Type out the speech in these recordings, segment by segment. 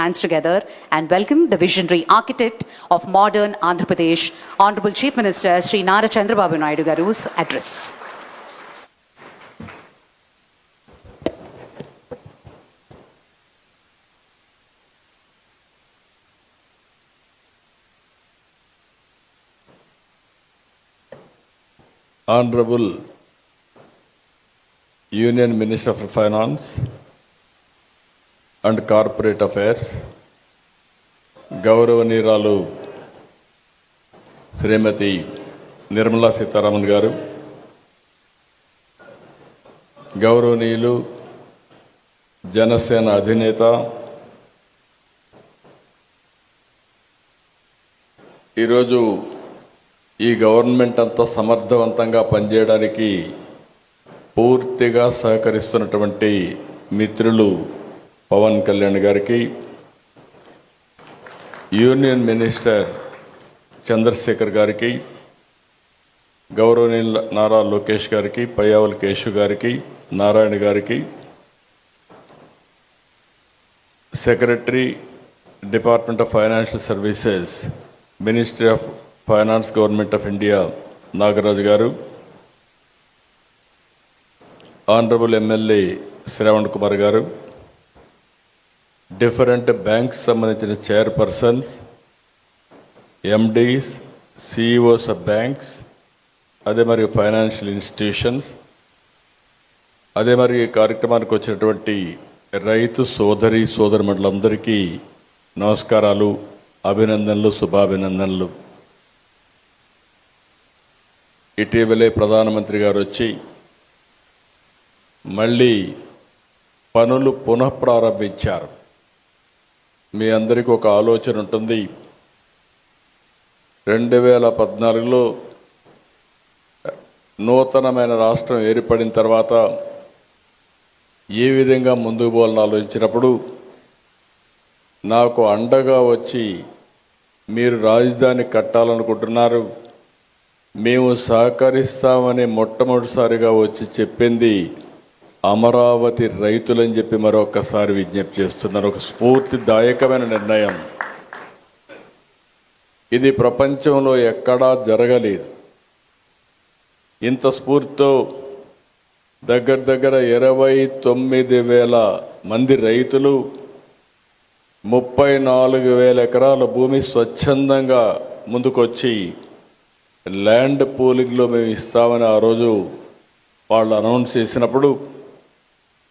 hands together and welcome the visionary architect of modern Andhra Pradesh, Honorable Chief Minister Sri Nara Chandrababu Naidu Garu's address. Honorable Union Minister of Finance and corporate affairs. గౌరవనీయురాలు Shrimati Nirmala Sitharaman garu. గౌరవనీయులు జనసేన అధినేత ఈరోజు ఈ government అంతా సమర్థవంతంగా పనిచేయడానికి పూర్తిగా సహకరిస్తున్నటువంటి మిత్రులు పవన్ కళ్యాణ్ గారికి యూనియన్ మినిస్టర్ చంద్రశేఖర్ గారికి గౌరవనీయుల నారా లోకేష్ గారికి పయ్యావల్ కేశు గారికి నారాయణ గారికి secretary department of financial services ministry of finance government of India Nagaraju గారు ఆనరబుల్ ఎమ్మెల్యే శ్రవణ్ కుమార్ గారు డిఫరెంట్ బ్యాంక్స్ సంబంధించిన chairpersons MDs CEOs of banks అదే మరి ఫైనాన్షియల్ ఇన్స్టిట్యూషన్స్ అదే మరి ఈ కార్యక్రమానికి వచ్చినటువంటి రైతు సోదరి సోదరుమండలందరికీ నమస్కారాలు అభినందనలు శుభాభినందనలు. ఇటీవలే ప్రధానమంత్రి గారు వచ్చి మళ్ళీ పనులు పునఃప్రారంభించారు. మీ అందరికీ ఒక ఆలోచన ఉంటుంది. రెండు వేల పద్నాలుగులో నూతనమైన రాష్ట్రం ఏర్పడిన తర్వాత ఏ విధంగా ముందుకు పోవాలని ఆలోచించినప్పుడు నాకు అండగా వచ్చి మీరు రాజధాని కట్టాలనుకుంటున్నారు. మేము సహకరిస్తామని మొట్టమొదటిసారిగా వచ్చి చెప్పింది అమరావతి రైతులని చెప్పి మరొకసారి విజ్ఞప్తి చేస్తున్నారు ఒక స్ఫూర్తిదాయకమైన నిర్ణయం. ఇది ప్రపంచంలో ఎక్కడా జరగలేదు. ఇంత స్ఫూర్తితో దగ్గర దగ్గర ఇరవై తొమ్మిది వేల మంది రైతులు ముప్పై నాలుగు వేల ఎకరాల భూమి స్వచ్ఛందంగా ముందుకొచ్చి ల్యాండ్ పూలింగ్లో మేము ఇస్తామని ఆ రోజు వాళ్ళు అనౌన్స్ చేసినప్పుడు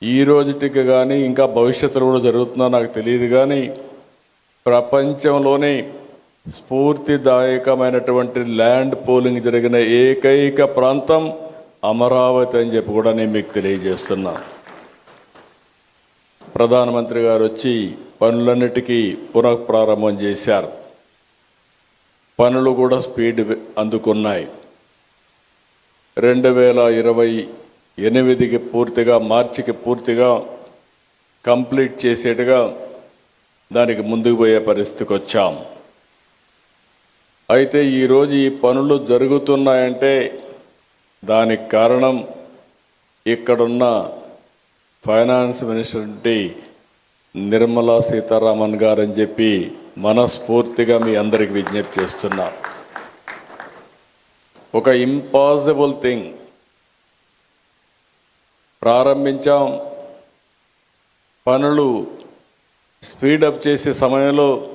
ఈ రోజుటికి కానీ ఇంకా భవిష్యత్తులో కూడా జరుగుతుందో నాకు తెలియదు కానీ ప్రపంచంలోనే స్ఫూర్తిదాయకమైనటువంటి ల్యాండ్ పోలింగ్ జరిగిన ఏకైక ప్రాంతం అమరావతి అని చెప్పి కూడా నేను మీకు తెలియజేస్తున్నా. ప్రధానమంత్రి గారు వచ్చి పనులన్నిటికీ పునఃప్రారంభం చేశారు. పనులు కూడా స్పీడ్ అందుకున్నాయి. రెండు వేల ఇరవై ఎనిమిదికి పూర్తిగా మార్చికి పూర్తిగా కంప్లీట్ చేసేట్టుగా దానికి ముందుకు పోయే పరిస్థితికి వచ్చాం. అయితే ఈరోజు ఈ పనులు జరుగుతున్నాయంటే దానికి కారణం ఇక్కడున్న ఫైనాన్స్ మినిస్టర్ నుండి నిర్మలా సీతారామన్ గారు అని చెప్పి మనస్ఫూర్తిగా మీ అందరికి విజ్ఞప్తి చేస్తున్నా. ఒక ఇంపాసిబుల్ థింగ్. ప్రారంభించాం. పనులు స్పీడప్ చేసే సమయంలో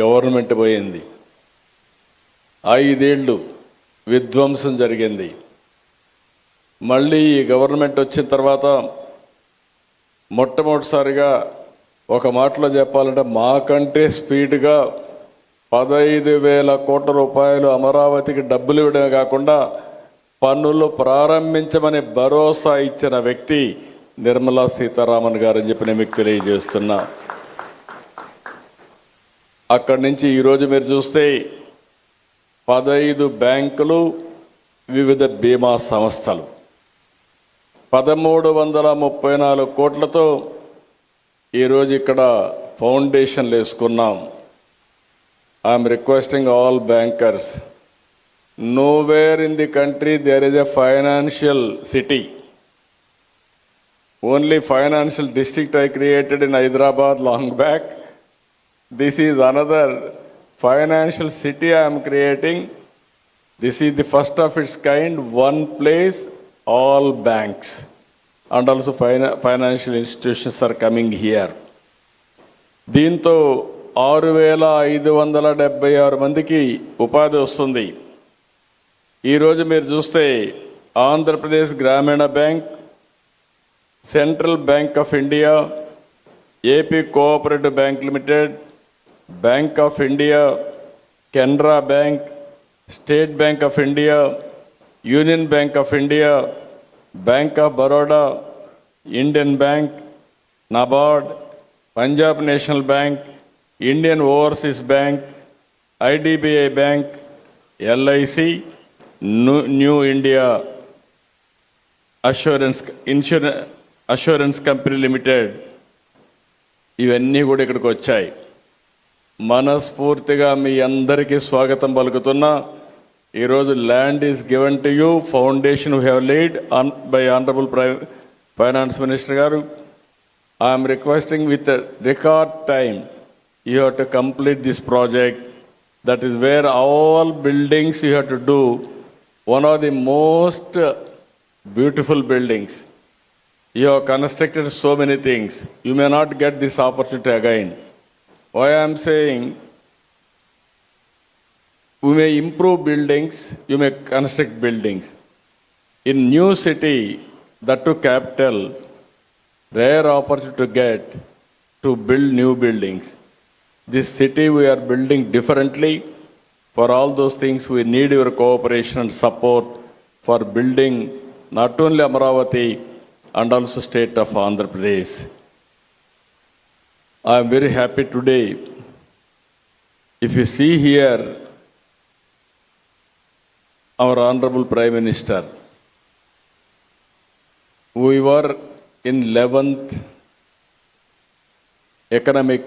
గవర్నమెంట్ పోయింది. ఐదేళ్ళు విధ్వంసం జరిగింది. మళ్ళీ ఈ గవర్నమెంట్ వచ్చిన తర్వాత మొట్టమొదటిసారిగా ఒక మాటలో చెప్పాలంటే మాకంటే స్పీడ్గా పదహైదు వేల కోట్ల రూపాయలు అమరావతికి డబ్బులు ఇవ్వడమే కాకుండా పన్నులు ప్రారంభించమని భరోసా ఇచ్చిన వ్యక్తి నిర్మలా సీతారామన్ గారని చెప్పి నేను మీకు తెలియజేస్తున్నా. అక్కడి నుంచి ఈరోజు మీరు చూస్తే పదహైదు బ్యాంకులు వివిధ బీమా సంస్థలు. పదమూడు వందల ముప్పై నాలుగు కోట్లతో ఈరోజు ఇక్కడ ఫౌండేషన్లు వేసుకున్నాం. I'm requesting all bankers nowhere in the country there is a financial city only financial district I created in Hyderabad long back this is another financial city I'm creating this is the first of its kind one place all banks and also ఫైనా financial institutions are coming here దీంతో ఆరు వేల ఐదు వందల డెబ్బై ఆరు మందికి ఉపాధి వస్తుంది. ఈరోజు మీరు చూస్తే ఆంధ్రప్రదేశ్ గ్రామీణ bank central bank of India AP cooperative bank limited bank of India Canara bank state bank of India union bank of India bank of Baroda Indian bank NABARD Punjab national bank Indian overseas bank IDBI bank LIC new India assurance insurance assurance company limited ఇవన్నీ కూడా ఇక్కడికి వచ్చాయి. మనస్ఫూర్తిగా మీ అందరికీ స్వాగతం పలుకుతున్నా. ఈరోజు land is given to you. Foundation we have lead on by honourable finance minister గారు. I'm requesting with record time you have to complete this project. That is where all buildings you have to do one of the most beautiful buildings. You have constructed so many things. You may not get this opportunity again. Why I am saying we may improve buildings, you may construct buildings. In new city, that to capital, rare opportunity to get to build new buildings. This city we are building differently. For all those things, we need your cooperation and support for building not only Amaravati and also state of Andhra Pradesh. I am very happy today. If you see here, our Honorable Prime Minister, we were in 11th economic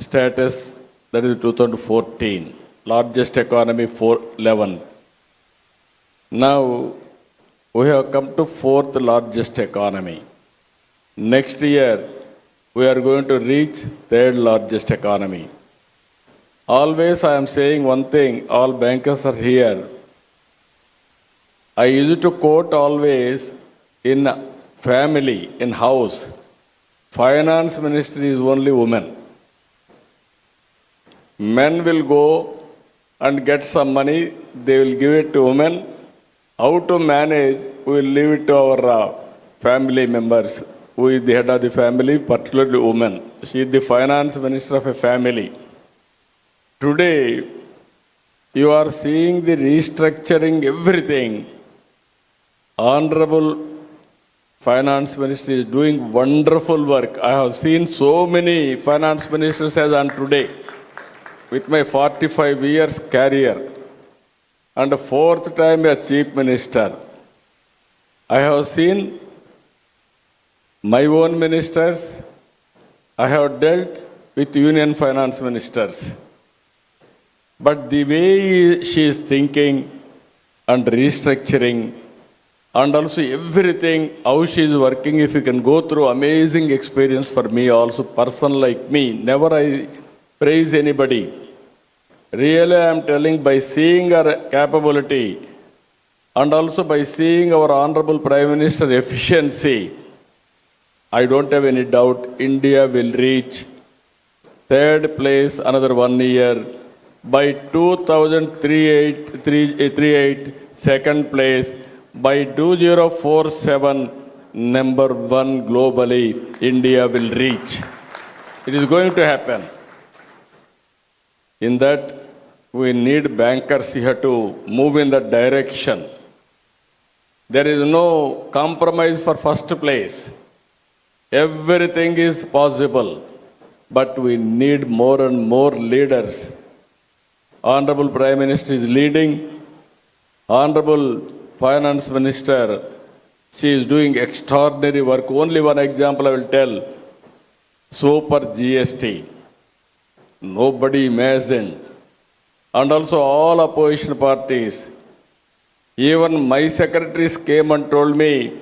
status, that is 2014, largest economy 11th. Now, we have come to fourth largest economy. Next year, we are going to reach third largest economy. Always I am saying one thing, all bankers are here. I used to quote always in family, in house, finance minister is only woman. Men will go and get some money, they will give it to women. How to manage, we will leave it to our uh, family members. Who is the head of the family, particularly women. She is the finance minister of a family. Today, you are seeing the restructuring everything. Honorable finance minister is doing wonderful work. I have seen so many finance ministers as on today with my 45 years career and fourth time as chief minister. I have seen my own ministers. I have dealt with union finance ministers. But the way she is thinking and restructuring and also everything, how she is working, if you can go through amazing experience for me also, person like me, never I praise anybody. Really, I am telling by seeing our capability and also by seeing our Honorable Prime Minister efficiency, I don't have any doubt India will reach third place another one year. By 2038, second place. By 2047, number one globally, India will reach. It is going to happen. In that, we need bankers here to move in that direction. There is no compromise for first place. Everything is possible, but we need more and more leaders. Honorable Prime Minister is leading. Honorable Finance Minister, she is doing extraordinary work. Only one example I will tell. Super GST. Nobody imagined. And also all opposition parties. Even my secretaries came and told me,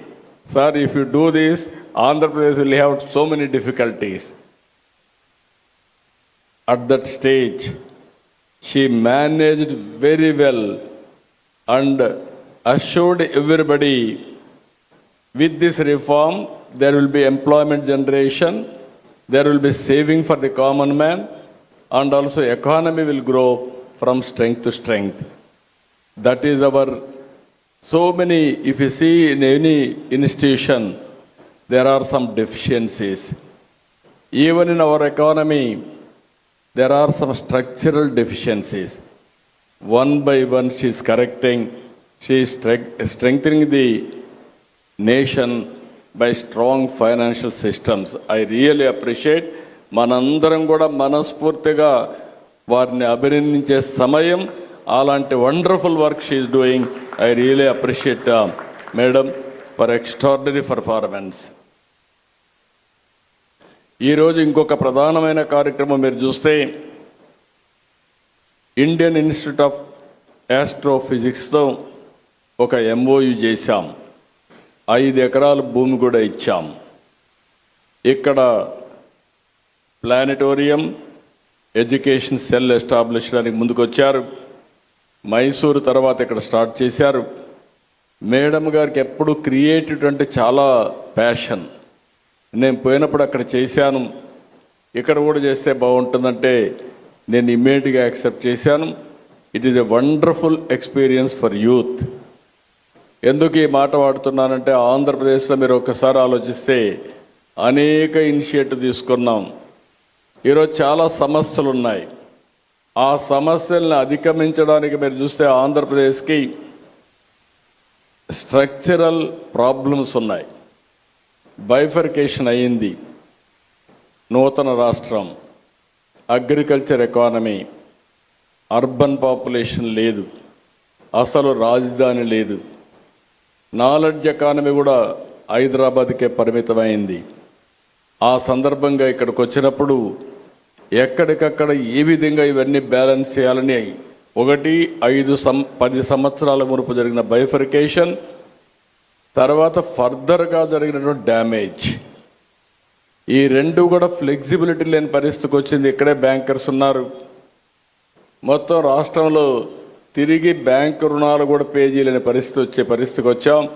sir, if you do this, Andhra Pradesh will have so many difficulties. at that stage, she managed very well and assured everybody with this reform, there will be employment generation, there will be saving for the common man, and also economy will grow from strength to strength. That is our so many. If you see in any institution, there are some deficiencies. Even in our economy, there are some structural deficiencies. One by one, she is correcting, she is strengthening the nation by strong financial systems. I really appreciate మనందరం కూడా మనస్ఫూర్తిగా వారిని అభినందించే సమయం. అలాంటి wonderful work she's doing I really appreciate madam for extraordinary performance ఈరోజు ఇంకొక ప్రధానమైన కార్యక్రమం మీరు చూస్తే ఇండియన్ ఇన్స్టిట్యూట్ ఆఫ్ యాస్ట్రోఫిజిక్స్తో ఒక ఎంఓయు చేశాం. ఐదు ఎకరాల భూమి కూడా ఇచ్చాం. ఇక్కడ ప్లానిటోరియం ఎడ్యుకేషన్ సెల్ ఎస్టాబ్లిష్ చేయడానికి ముందుకొచ్చారు. మైసూరు తర్వాత ఇక్కడ స్టార్ట్ చేశారు. మేడం గారికి ఎప్పుడు క్రియేటివ్ అంటే చాలా ప్యాషన్. నేను పోయినప్పుడు అక్కడ చేశాను. ఇక్కడ కూడా చేస్తే బాగుంటుందంటే నేను ఇమ్మీడియట్గా యాక్సెప్ట్ చేశాను. It is a wonderful experience for youth ఎందుకు ఈ మాట వాడుతున్నానంటే ఆంధ్రప్రదేశ్లో మీరు ఒక్కసారి ఆలోచిస్తే అనేక ఇనిషియేటివ్ తీసుకున్నాం. ఈరోజు చాలా సమస్యలు ఉన్నాయి ఆ సమస్యలను అధిగమించడానికి మీరు చూస్తే ఆంధ్రప్రదేశ్కి స్ట్రక్చరల్ ప్రాబ్లమ్స్ ఉన్నాయి. బైఫర్కేషన్ అయ్యింది. నూతన రాష్ట్రం అగ్రికల్చర్ ఎకానమీ అర్బన్ పాపులేషన్ లేదు. అసలు రాజధాని లేదు. నాలెడ్జ్ ఎకానమీ కూడా హైదరాబాద్కే పరిమితమైంది. ఆ సందర్భంగా ఇక్కడికి వచ్చినప్పుడు ఎక్కడికక్కడ ఏ విధంగా ఇవన్నీ బ్యాలెన్స్ చేయాలని ఒకటి ఐదు సం పది సంవత్సరాల మునుపు జరిగిన బైఫర్కేషన్ తర్వాత ఫర్దర్గా జరిగినటువంటి డ్యామేజ్. ఈ రెండు కూడా ఫ్లెక్సిబిలిటీ లేని పరిస్థితికి వచ్చింది. ఇక్కడే బ్యాంకర్స్ ఉన్నారు. మొత్తం రాష్ట్రంలో తిరిగి బ్యాంకు రుణాలు కూడా పే చేయలేని పరిస్థితి వచ్చే పరిస్థితికి వచ్చాం.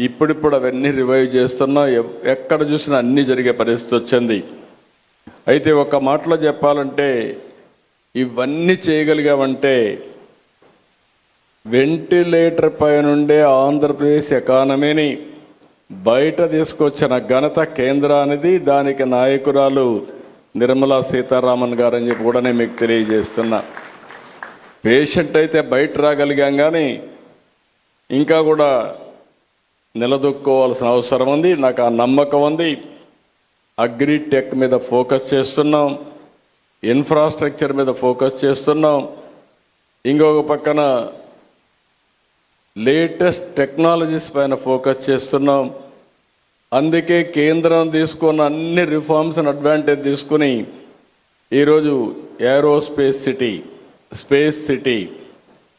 ఇప్పుడిప్పుడు అవన్నీ రివైవ్ చేస్తున్నాం. ఎవ్- ఎక్కడ చూసినా అన్నీ జరిగే పరిస్థితి వచ్చింది. అయితే ఒక మాటలో చెప్పాలంటే ఇవన్నీ చేయగలిగామంటే వెంటిలేటర్ పై నుండే ఆంధ్రప్రదేశ్ ఎకానమీని బయట తీసుకొచ్చిన ఘనత కేంద్రానిది దానికి నాయకురాలు నిర్మలా సీతారామన్ గారని చెప్పి కూడా నేను మీకు తెలియజేస్తున్నా. పేషెంట్ అయితే బయట రాగలిగాం కానీ ఇంకా కూడా నిలదొక్కోవాల్సిన అవసరం ఉంది. నాకు ఆ నమ్మకం ఉంది. అగ్రిటెక్ మీద ఫోకస్ చేస్తున్నాం. ఇన్ఫ్రాస్ట్రక్చర్ మీద ఫోకస్ చేస్తున్నాం. ఇంకొక పక్కన లేటెస్ట్ టెక్నాలజీస్ పైన ఫోకస్ చేస్తున్నాం. అందుకే కేంద్రం తీసుకున్న అన్ని రిఫార్మ్స్ని అడ్వాంటేజ్ తీసుకుని ఈరోజు aerospace city space city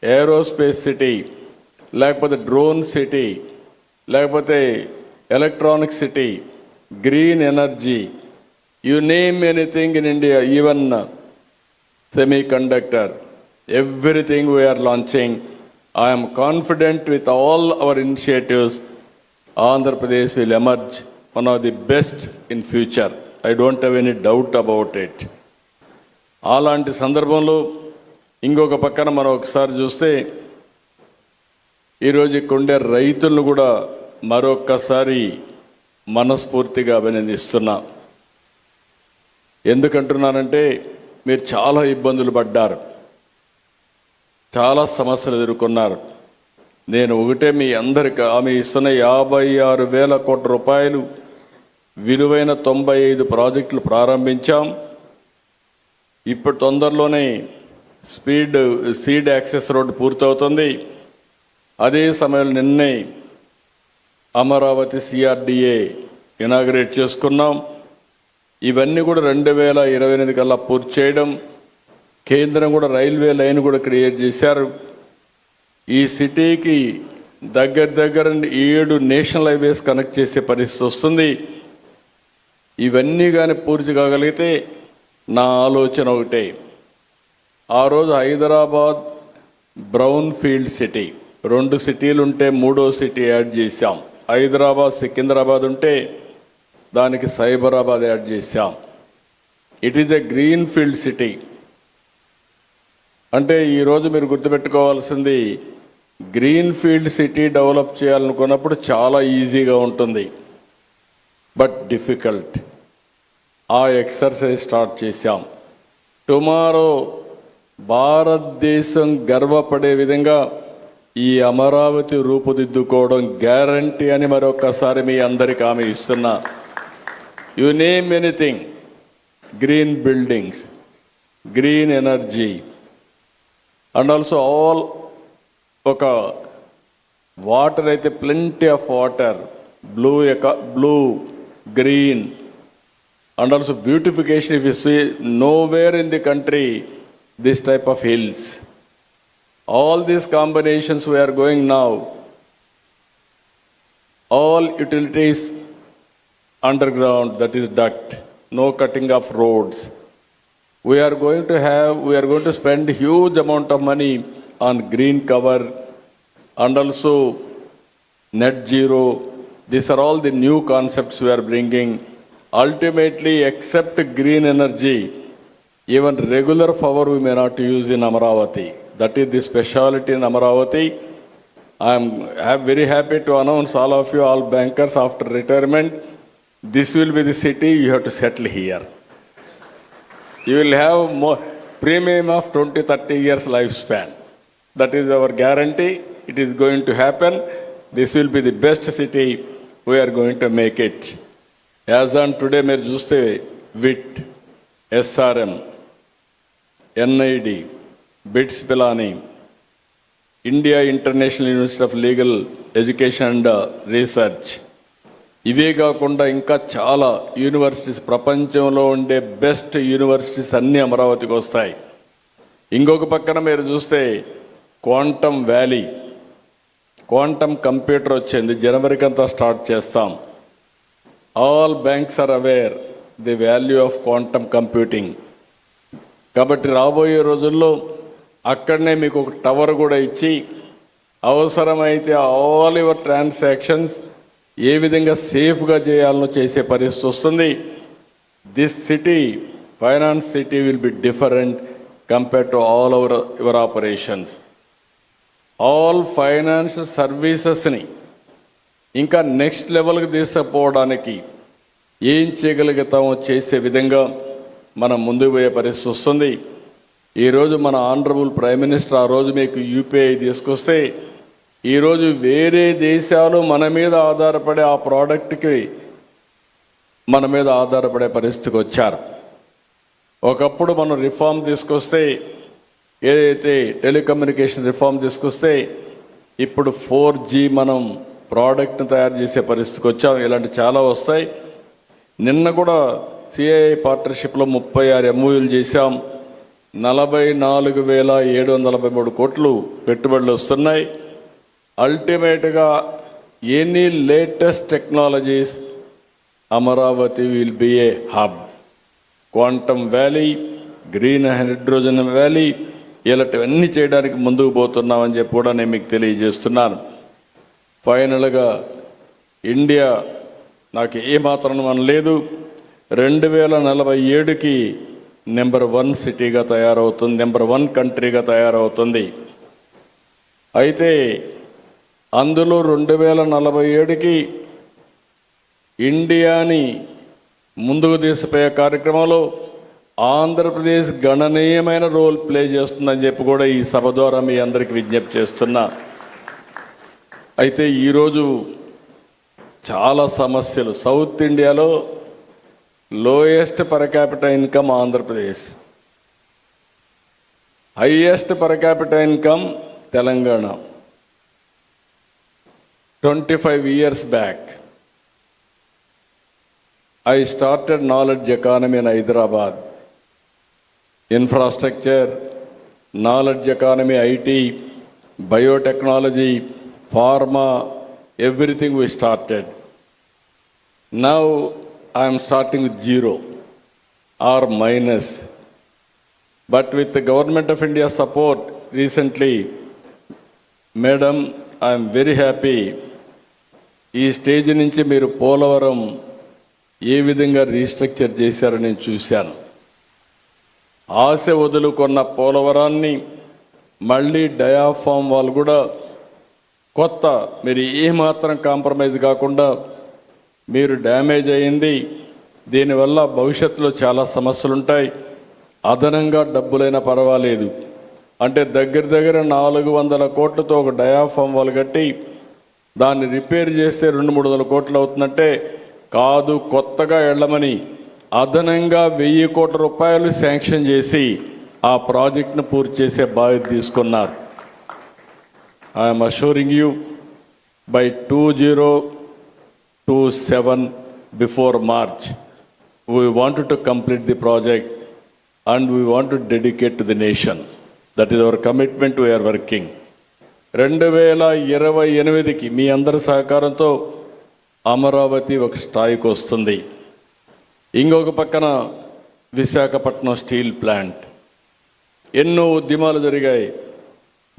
aerospace city లేకపోతే డ్రోన్ సిటీ లేకపోతే electronic city green energy you name anything in India even semiconductor everything we're launching I'm confident with all our initiatives Andhra Pradesh will emerge one of the best in future I don't have any doubt about it అలాంటి సందర్భంలో ఇంకొక పక్కన మనం ఒకసారి చూస్తే ఈరోజు కొండే రైతులను కూడా మరొక్కసారి మనస్ఫూర్తిగా అభినందిస్తున్నా. ఎందుకంటున్నానంటే మీరు చాలా ఇబ్బందులు పడ్డారు. చాలా సమస్యలు ఎదుర్కొన్నారు. నేను ఒకటే మీ అందరికి ఆమె ఇస్తున్న యాభై ఆరు వేల కోట్ల రూపాయలు విలువైన తొంభై ఐదు ప్రాజెక్టులు ప్రారంభించాం. ఇప్పుడు తొందరలోనే స్పీడ్ సీడ్ యాక్సెస్ రోడ్డు పూర్తవుతుంది. అదే సమయంలో నిన్నే అమరావతి సిఆర్డిఏ ఇనాగ్రేట్ చేసుకున్నాం. ఇవన్నీ కూడా రెండు వేల ఇరవై ఎనిమిది కల్లా పూర్తి చేయడం. కేంద్రం కూడా రైల్వే లైన్ కూడా క్రియేట్ చేశారు. ఈ సిటీకి దగ్గర దగ్గర ఏడు నేషనల్ హైవేస్ కనెక్ట్ చేసే పరిస్థితి వస్తుంది. ఇవన్నీ కానీ పూర్తి కాగలిగితే నా ఆలోచన ఒకటే. ఆ రోజు హైదరాబాద్ బ్రౌన్ ఫీల్డ్ సిటీ రెండు సిటీలు ఉంటే మూడో సిటీ యాడ్ చేశాం. హైదరాబాద్ సికింద్రాబాద్ ఉంటే దానికి సైబరాబాద్ యాడ్ చేశాం. It is a green field city అంటే ఈరోజు మీరు గుర్తుపెట్టుకోవాల్సింది గ్రీన్ ఫీల్డ్ సిటీ డెవలప్ చేయాలనుకున్నప్పుడు చాలా ఈజీగా ఉంటుంది. బట్ డిఫికల్ట్ ఆ ఎక్సర్సైజ్ స్టార్ట్ చేశాం. టుమారో భారతదేశం గర్వపడే విధంగా ఈ అమరావతి రూపుదిద్దుకోవడం గ్యారంటీ అని మరొకసారి మీ అందరికి ఆమె ఇస్తున్నా. You name anything green buildings green energy and also all ఒక వాటర్ అయితే plenty of water blue blue green and also beautification if you see nowhere in the country this type of hills all these combinations we are going now. All utilities underground that is duct no cutting of roads. We are going to have we are going to spend huge amount of money on green cover and also net zero. These are all the new concepts we are bringing. Ultimately except green energy even regular power we may not use in Amaravati. That is the speciality in Amaravati. I am I'm very happy to announce all of you, all bankers after retirement, this will be the city you have to settle here. You will have more premium of 20, 30 years lifespan. That is our guarantee. It is going to happen. This will be the best city. We are going to make it. As on today మీరు చూస్తే VIT SRM NID BITS Pilani India international university of legal education and research. ఇవే కాకుండా ఇంకా చాలా universities ప్రపంచంలో ఉండే best universities అన్నీ అమరావతికి వస్తాయి. ఇంకొక పక్కన మీరు చూస్తే క్వాంటమ్ వ్యాలీ. క్వాంటమ్ కంప్యూటర్ వచ్చింది జనవరికి అంతా స్టార్ట్ చేస్తాం. All banks are aware the value of quantum computing. కాబట్టి రాబోయే రోజుల్లో అక్కడనే మీకు ఒక టవర్ కూడా ఇచ్చి అవసరమైతే ఆల్ యువర్ ట్రాన్సాక్షన్స్ ఏ విధంగా సేఫ్గా చేయాలనో చేసే పరిస్థితి వస్తుంది. This city finance city will be different compare to all our your operations all financial సర్వీసెస్ని ఇంకా నెక్స్ట్ లెవెల్కి తీసుకుపోవడానికి ఏం చేయగలుగుతామో చేసే విధంగా మనం ముందుకు పోయే పరిస్థితి వస్తుంది. ఈరోజు మన ఆనరబుల్ ప్రైమ్ మినిస్టర్ ఆ రోజు మీకు యూపీఐ తీసుకొస్తే ఈరోజు వేరే దేశాలు మన మీద ఆధారపడే ఆ ప్రోడక్ట్కి మన మీద ఆధారపడే పరిస్థితికి వచ్చారు. ఒకప్పుడు మనం రిఫార్మ్ తీసుకొస్తే ఏదైతే టెలికమ్యూనికేషన్ రిఫార్మ్ తీసుకొస్తే ఇప్పుడు ఫోర్ జీ మనం ప్రోడక్ట్ని తయారు చేసే పరిస్థితికి వచ్చాం. ఇలాంటి చాలా వస్తాయి. నిన్న కూడా సిఐఐ పార్ట్నర్షిప్లో ముప్పై ఆరు ఎంఓయూలు చేశాం. నలభై నాలుగు వేల ఏడు వందల నలభై మూడు కోట్లు పెట్టుబడులు వస్తున్నాయి. అల్టిమేట్గా any latest technologies Amaravati will be a hub. Quantum valley green hydrogen valley ఇలాంటివన్నీ చేయడానికి ముందుకు పోతున్నామని చెప్పి కూడా నేను మీకు తెలియజేస్తున్నాను. ఫైనల్గా ఇండియా నాకు ఏమాత్రం మనం లేదు రెండు వేల నలభై ఏడుకి నెంబర్ వన్ సిటీగా తయారవుతుంది నెంబర్ వన్ కంట్రీగా తయారవుతుంది. అయితే అందులో రెండు వేల నలభై ఏడుకి ఇండియాని ముందుకు తీసిపోయే కార్యక్రమంలో ఆంధ్రప్రదేశ్ గణనీయమైన రోల్ ప్లే చేస్తుందని చెప్పి కూడా ఈ సభ ద్వారా మీ అందరికీ విజ్ఞప్తి చేస్తున్నా. అయితే ఈరోజు చాలా సమస్యలు. సౌత్ ఇండియాలో lowest per capital income Andhra Pradesh highest per capital income Telangana twenty five years back I started knowledge economy in Hyderabad infrastructure knowledge economy IT biotechnology pharma everything we started now I'm starting with zero or minus but with government of India support recently madam I'm very happy ఈ stage నుంచి మీరు పోలవరం ఏ విధంగా restructure చేశారని నేను చూశాను. ఆశ వదులుకున్న పోలవరాన్ని మళ్ళీ diaphragm వాళ్ళు కూడా కొత్త మీరు ఏమాత్రం కాంప్రమైజ్ కాకుండా మీరు డ్యామేజ్ అయింది దీనివల్ల భవిష్యత్తులో చాలా సమస్యలు ఉంటాయి అదనంగా డబ్బులైనా పర్వాలేదు. అంటే దగ్గర దగ్గర నాలుగు వందల కోట్లతో ఒక డయాఫామ్ వాళ్ళు కట్టి దాన్ని రిపేర్ చేస్తే రెండు మూడు వందల కోట్లు అవుతుందంటే కాదు కొత్తగా వెళ్ళమని అదనంగా వెయ్యి కోట్ల రూపాయలు శాంక్షన్ చేసి ఆ ప్రాజెక్ట్ను పూర్తి చేసే బాధ్యత తీసుకున్నారు. I'm assuring you by two zero two seven before March we want to complete the project and we want to dedicate to the nation that is our commitment we're working రెండు వేల ఇరవై ఎనిమిదికి మీ అందరి సహకారంతో అమరావతి ఒక స్థాయికి వస్తుంది. ఇంకొక పక్కన విశాఖపట్నం స్టీల్ ప్లాంట్. ఎన్నో ఉద్యమాలు జరిగాయి.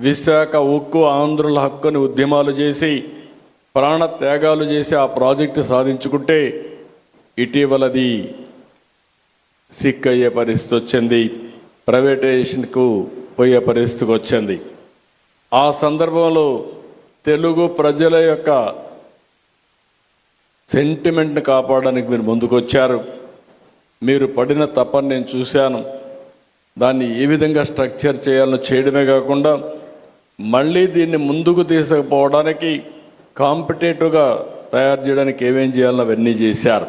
విశాఖ ఉక్కు ఆంధ్రుల హక్కుని ఉద్యమాలు చేసి ప్రాణ త్యాగాలు చేసి ఆ ప్రాజెక్టు సాధించుకుంటే ఇటీవలది సిక్ అయ్యే పరిస్థితి వచ్చింది ప్రైవేటైజేషన్కు పోయే పరిస్థితికి వచ్చింది. ఆ సందర్భంలో తెలుగు ప్రజల యొక్క సెంటిమెంట్ని కాపాడడానికి మీరు ముందుకొచ్చారు. మీరు పడిన తపని నేను చూశాను. దాన్ని ఏ విధంగా స్ట్రక్చర్ చేయాలో చేయడమే కాకుండా మళ్ళీ దీన్ని ముందుకు తీసుకుపోవడానికి కాంపిటేటివ్గా తయారు చేయడానికి ఏమేం చేయాలో అవన్నీ చేశారు.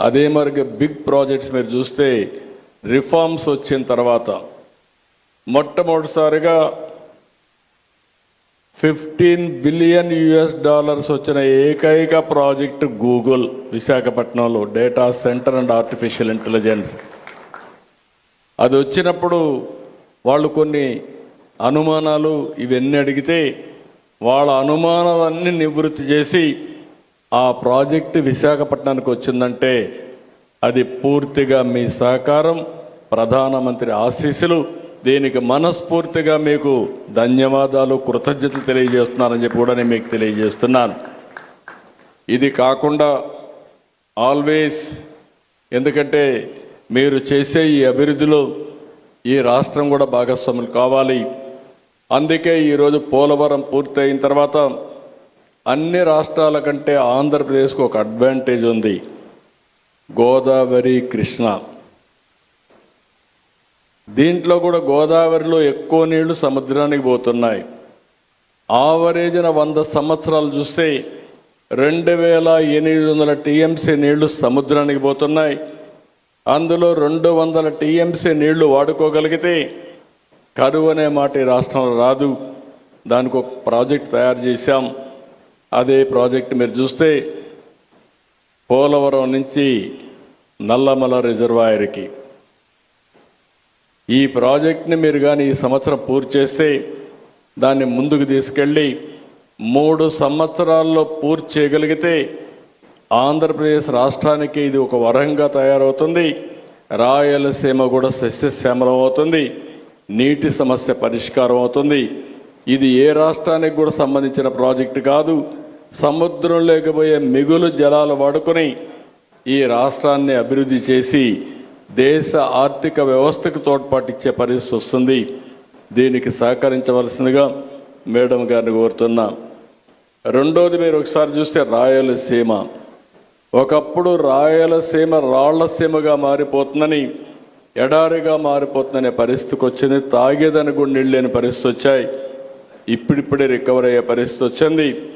అదే మరి బిగ్ ప్రాజెక్ట్స్ మీరు చూస్తే రిఫార్మ్స్ వచ్చిన తర్వాత మొట్టమొదటిసారిగా ఫిఫ్టీన్ బిలియన్ యుఎస్ డాలర్స్ వచ్చిన ఏకైక ప్రాజెక్ట్ గూగుల్ విశాఖపట్నంలో data centre and artificial intelligence. అది వచ్చినప్పుడు వాళ్ళు కొన్ని అనుమానాలు ఇవన్నీ అడిగితే వాళ్ళ అనుమానాలన్నీ నివృత్తి చేసి ఆ ప్రాజెక్టు విశాఖపట్నానికి వచ్చిందంటే అది పూర్తిగా మీ సహకారం ప్రధానమంత్రి ఆశీస్సులు. దీనికి మనస్ఫూర్తిగా మీకు ధన్యవాదాలు కృతజ్ఞతలు తెలియజేస్తున్నారని చెప్పి కూడా నేను మీకు తెలియజేస్తున్నాను. ఇది కాకుండా ఆల్వేస్ ఎందుకంటే మీరు చేసే ఈ అభివృద్ధిలో ఈ రాష్ట్రం కూడా భాగస్వాములు కావాలి. అందుకే ఈరోజు పోలవరం పూర్తయిన తర్వాత అన్ని రాష్ట్రాల కంటే ఆంధ్రప్రదేశ్కు ఒక అడ్వాంటేజ్ ఉంది. గోదావరి కృష్ణ. దీంట్లో కూడా గోదావరిలో ఎక్కువ నీళ్ళు సముద్రానికి పోతున్నాయి. ఆవరేజ్న వంద సంవత్సరాలు చూస్తే రెండు వేల ఎనిమిది వందల టీఎంసీ నీళ్ళు సముద్రానికి పోతున్నాయి. అందులో రెండు వందల టీఎంసీ నీళ్ళు వాడుకోగలిగితే కరువు అనే మాట ఈ రాష్ట్రంలో రాదు. దానికి ఒక ప్రాజెక్ట్ తయారు చేశాం. అదే ప్రాజెక్ట్ మీరు చూస్తే పోలవరం నుంచి నల్లమల రిజర్వాయర్కి. ఈ ప్రాజెక్ట్ని మీరు కానీ ఈ సంవత్సరం పూర్తి చేస్తే దాన్ని ముందుకు తీసుకెళ్ళి మూడు సంవత్సరాల్లో పూర్తి చేయగలిగితే ఆంధ్రప్రదేశ్ రాష్ట్రానికి ఇది ఒక వరంగా తయారవుతుంది. రాయలసీమ కూడా సస్యశ్యామలం అవుతుంది. నీటి సమస్య పరిష్కారం అవుతుంది. ఇది ఏ రాష్ట్రానికి కూడా సంబంధించిన ప్రాజెక్టు కాదు. సముద్రం లేకపోయే మిగులు జలాలు వాడుకొని ఈ రాష్ట్రాన్ని అభివృద్ధి చేసి దేశ ఆర్థిక వ్యవస్థకు తోడ్పాటిచ్చే పరిస్థితి వస్తుంది. దీనికి సహకరించవలసిందిగా మేడం గారిని కోరుతున్నా. రెండోది మీరు ఒకసారి చూస్తే రాయలసీమ. ఒకప్పుడు రాయలసీమ రాళ్ళసీమగా మారిపోతుందని ఎడారిగా మారిపోతుందనే పరిస్థితికి వచ్చింది. తాగేదని కూడా నీళ్ళు లేని పరిస్థితి వచ్చాయి. ఇప్పుడిప్పుడే రికవర్ అయ్యే పరిస్థితి వచ్చింది.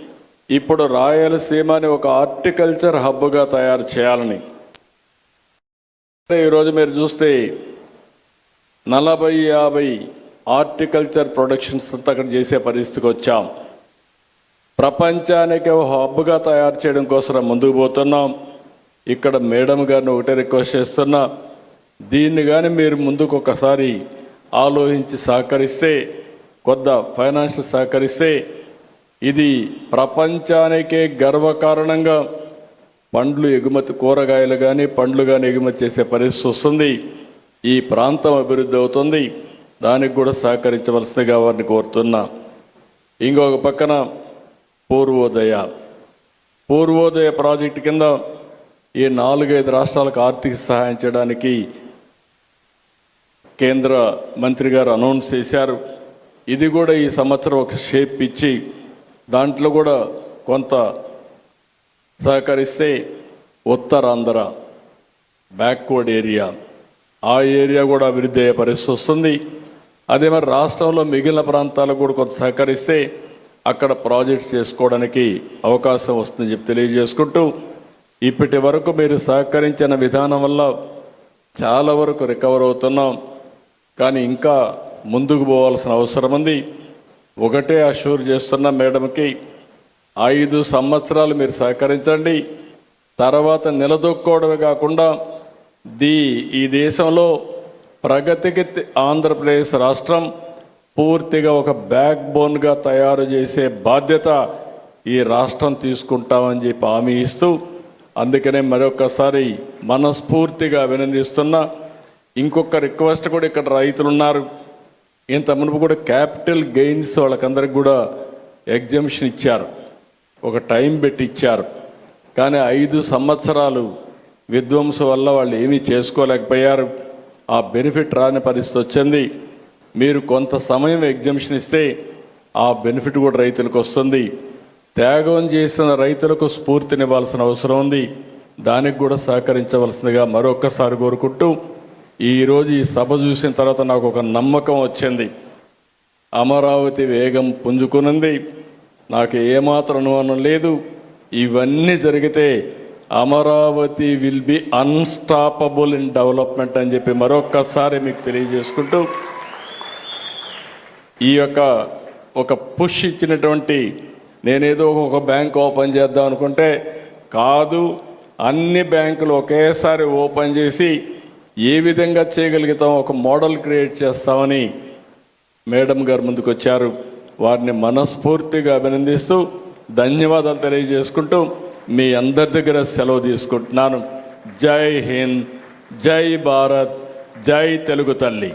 ఇప్పుడు రాయలసీమని ఒక హార్టికల్చర్ హబ్గా తయారు చేయాలని. ఈరోజు మీరు చూస్తే నలభై యాభై హార్టికల్చర్ ప్రొడక్షన్స్ అంతా అక్కడ చేసే పరిస్థితికి వచ్చాం. ప్రపంచానికి ఒక హబ్గా తయారు చేయడం కోసం ముందుకు పోతున్నాం. ఇక్కడ మేడం గారిని ఒకటే రిక్వెస్ట్ చేస్తున్నా. దీన్ని కానీ మీరు ముందుకు ఒకసారి ఆలోచించి సహకరిస్తే కొద్ద ఫైనాన్షియల్ సహకరిస్తే ఇది ప్రపంచానికే గర్వకారణంగా పండ్లు ఎగుమతి కూరగాయలు కానీ పండ్లు కానీ ఎగుమతి చేసే పరిస్థితి వస్తుంది. ఈ ప్రాంతం అభివృద్ధి అవుతుంది. దానికి కూడా సహకరించవలసిందిగా వారిని కోరుతున్నా. ఇంకొక పక్కన పూర్వోదయ. పూర్వోదయ ప్రాజెక్టు కింద ఈ నాలుగైదు రాష్ట్రాలకు ఆర్థిక సహాయం చేయడానికి కేంద్ర మంత్రి గారు అనౌన్స్ చేశారు. ఇది కూడా ఈ సంవత్సరం ఒక షేప్ ఇచ్చి దాంట్లో కూడా కొంత సహకరిస్తే ఉత్తరాంధ్ర బ్యాక్వర్డ్ ఏరియా. ఆ ఏరియా కూడా అభివృద్ధి అయ్యే పరిస్థితి వస్తుంది. అదే మరి రాష్ట్రంలో మిగిలిన ప్రాంతాలకు కూడా కొంత సహకరిస్తే అక్కడ ప్రాజెక్ట్స్ చేసుకోవడానికి అవకాశం వస్తుందని చెప్పి తెలియజేసుకుంటూ ఇప్పటి వరకు మీరు సహకరించిన విధానం వల్ల చాలా వరకు రికవర్ అవుతున్నాం. కానీ ఇంకా ముందుకు పోవాల్సిన అవసరం ఉంది. ఒకటే అష్యూర్ చేస్తున్న మేడంకి ఐదు సంవత్సరాలు మీరు సహకరించండి. తర్వాత నిలదొక్కోవడమే కాకుండా దీ ఈ దేశంలో ప్రగతికి ఆంధ్రప్రదేశ్ రాష్ట్రం పూర్తిగా ఒక బ్యాక్ బోన్గా తయారు చేసే బాధ్యత ఈ రాష్ట్రం తీసుకుంటామని చెప్పి హామీ ఇస్తూ అందుకనే మరొకసారి మనస్ఫూర్తిగా అభినందిస్తున్నా. ఇంకొక రిక్వెస్ట్ కూడా ఇక్కడ రైతులు ఉన్నారు ఇంత మునుపు కూడా క్యాపిటల్ గెయిన్స్ వాళ్ళకందరికి కూడా ఎగ్జంప్షన్ ఇచ్చారు. ఒక టైం పెట్టి ఇచ్చారు. కానీ ఐదు సంవత్సరాలు విధ్వంసం వల్ల వాళ్ళు ఏమీ చేసుకోలేకపోయారు. ఆ బెనిఫిట్ రాని పరిస్థితి వచ్చింది. మీరు కొంత సమయం ఎగ్జంప్షన్ ఇస్తే ఆ బెనిఫిట్ కూడా రైతులకు వస్తుంది. త్యాగం చేసిన రైతులకు స్ఫూర్తినివ్వాల్సిన అవసరం ఉంది. దానికి కూడా సహకరించవలసిందిగా మరొక్కసారి కోరుకుంటూ ఈరోజు ఈ సభ చూసిన తర్వాత నాకు ఒక నమ్మకం వచ్చింది. అమరావతి వేగం పుంజుకునుంది. నాకు ఏమాత్రం అనుమానం లేదు. ఇవన్నీ జరిగితే Amaravati will be unstoppable in development అని చెప్పి మరొక్కసారి మీకు తెలియజేసుకుంటూ ఈ యొక్క ఒక పుష్ ఇచ్చినటువంటి నేనేదో ఒక బ్యాంక్ ఓపెన్ చేద్దాం అనుకుంటే కాదు అన్ని బ్యాంకులు ఒకేసారి ఓపెన్ చేసి ఏ విధంగా చేయగలుగుతాం ఒక మోడల్ క్రియేట్ చేస్తామని మేడం గారు ముందుకు వచ్చారు వారిని మనస్ఫూర్తిగా అభినందిస్తూ ధన్యవాదాలు తెలియజేసుకుంటూ మీ అందరి దగ్గర సెలవు తీసుకుంటున్నాను. జై హింద్ జై భారత్ జై తెలుగు తల్లి.